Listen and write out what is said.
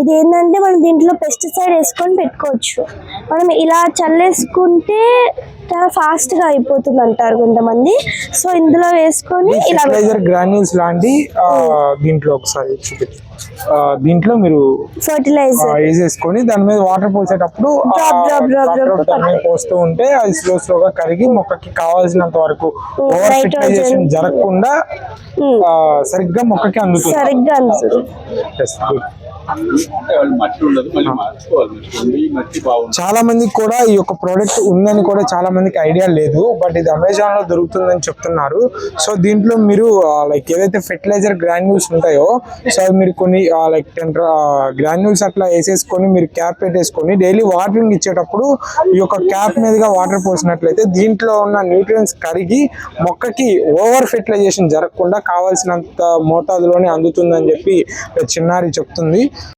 ఇది ఏంటంటే మనం దీంట్లో పెస్టిసైడ్ వేసుకొని పెట్టుకోవచ్చు. మనం ఇలా చల్లేసుకుంటే చాలా ఫాస్ట్గా అయిపోతుంది అంటారు కొంతమంది. సో ఇందులో వేసుకొని ఇలా గ్రాన్యూల్స్ లాంటి దీంట్లో ఒకసారి చూపించు దీంట్లో మీరు ఫర్టిలైజర్ వేసేసుకొని దాని మీద వాటర్ పోసేటప్పుడు పోస్తూ ఉంటే అది స్లో స్లోగా కరిగి మొక్కకి కావాల్సినంత వరకు ఓవర్. ఫెర్టిలైజేషన్ జరగకుండా ఆ, సరిగ్గా మొక్కకి అందుతుంది. సరిగ్గా అందుతుంది. చాలా మందికి కూడా ఈ యొక్క ప్రోడక్ట్ ఉందని కూడా చాలా మందికి ఐడియా లేదు బట్ ఇది అమెజాన్లో దొరుకుతుందని చెప్తున్నారు. సో దీంట్లో మీరు లైక్ ఏదైతే ఫెర్టిలైజర్ గ్రాన్యూల్స్ ఉంటాయో సో మీరు కొన్ని లైక్ టెన్ గ్రాన్యూల్స్ అట్లా వేసేసుకొని మీరు క్యాప్ పెట్టేసుకొని డైలీ వాటరింగ్ ఇచ్చేటప్పుడు ఈ యొక్క క్యాప్ మీదుగా వాటర్ పోసినట్లయితే దీంట్లో ఉన్న న్యూట్రియన్స్ కరిగి మొక్కకి ఓవర్ ఫెర్టిలైజేషన్ జరగకుండా కావాల్సినంత మోతాదులోనే అందుతుందని చెప్పి చిన్నారి చెప్తుంది.